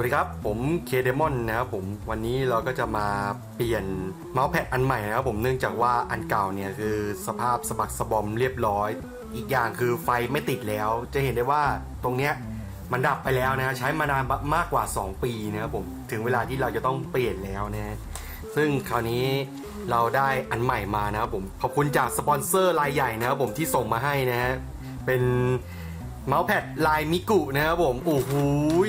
วัสดีครับ ผมเคเดมอนนะครับผมวันนี้เราก็จะมาเปลี่ยนเมาส์แพดอันใหม่นะครับผมเนื่องจากว่าอันเก่าเนี่ยคือสภาพสะบักสะบอมเรียบร้อย อีกอย่างคือไฟไม่ติดแล้ว จะเห็นได้ว่าตรงเนี้ยมันดับไปแล้วนะใช้มานานมากกว่า 2 ปีนะครับผมถึงเวลาที่เราจะต้องเปลี่ยนแล้วนะฮะซึ่งคราวนี้เราได้อันใหม่มานะครับผมขอบคุณจากสปอนเซอร์รายใหญ่นะครับผมที่ส่งมาให้นะฮะเป็น เมาส์แพดลายมิกุนะครับผมโอ้โห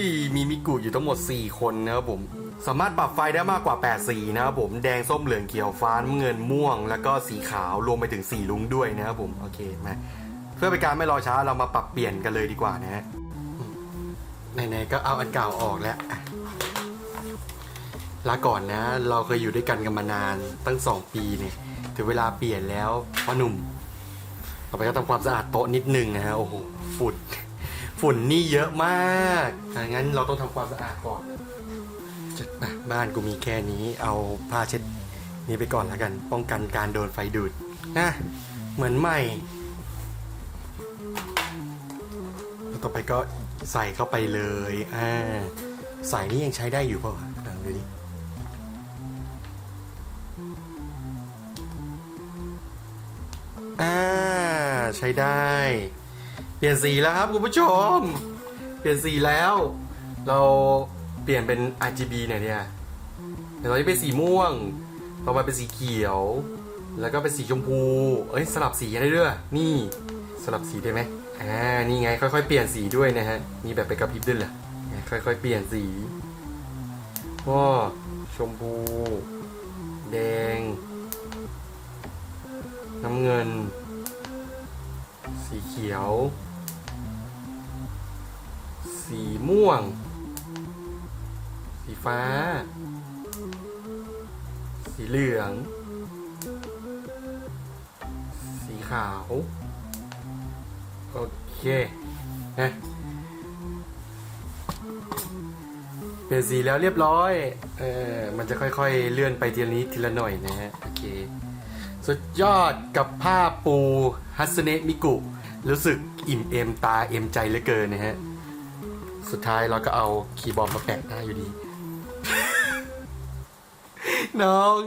ยมีมิกุอยู่ทั้งหมด 4 คนนะครับผม สามารถปรับไฟได้มากกว่า 8 สีนะครับผมแดงส้มเหลืองเขียวฟ้าน้ำเงินม่วง แล้วก็สีขาวรวมไปถึงสีลุงด้วยนะครับผมโอเคมาเพื่อเป็นการไม่รอช้าเรามาปรับเปลี่ยนกันเลยดีกว่านะฮะไหนๆก็เอาอันเก่าออกแล้วลาก่อนนะ เราเคยอยู่ด้วยกันกันมานานตั้ง2ปีเนี่ยถึงเวลาเปลี่ยนแล้วพ่อหนุ่ม ต่อไปก็ทำความสะอาดโต๊ะนิดนึงนะฮะโอ้โหฝุ่นฝุ่นนี่เยอะมากถ้างั้นเราต้องทำความสะอาดก่อนจะอะบ้านกูมีแค่นี้เอาผ้าเช็ดนี้ไปก่อนแล้วกัน ป้องกันการโดนไฟดูดนะเหมือนใหม่แล้วต่อไปก็ใส่เข้าไปเลยอ่าใส่นี่ยังใช้ได้อยู่เปล่าวะลองดูดิอ่า ใช้ได้ เปลี่ยนสีแล้วครับคุณผู้ชม เปลี่ยนสีแล้ว เราเปลี่ยนเป็น RGB หน่อยเนี่ยเดี๋ยวเราจะเป็นสีม่วง ต่อมาเป็นสีเขียว แล้วก็เป็นสีชมพู เอ้ยสลับสีได้ด้วย นี่สลับสีได้ไหมอ่า นี่ไง ค่อยๆ เปลี่ยนสีด้วยนะฮะ มีแบบไปกระพริบด้วยเหรอค่อยๆ เปลี่ยนสีว้าชมพู แดง น้ำเงิน สีเขียว สีม่วง สีฟ้า สีเหลือง สีขาว โอเคนะเปลี่ยนสีแล้วเรียบร้อย เออมันจะค่อยๆ เลื่อนไปทีละนิดทีละหน่อยนะฮะ โอเค สุดยอดกับผ้าปูฮัสเนะมิกุ รู้สึกอิ่มเอมตาเอมใจเหลือเกินนะฮะ สุดท้ายเราก็เอาคีย์บอร์ดมาแปะหน้าอยู่ดี น้อง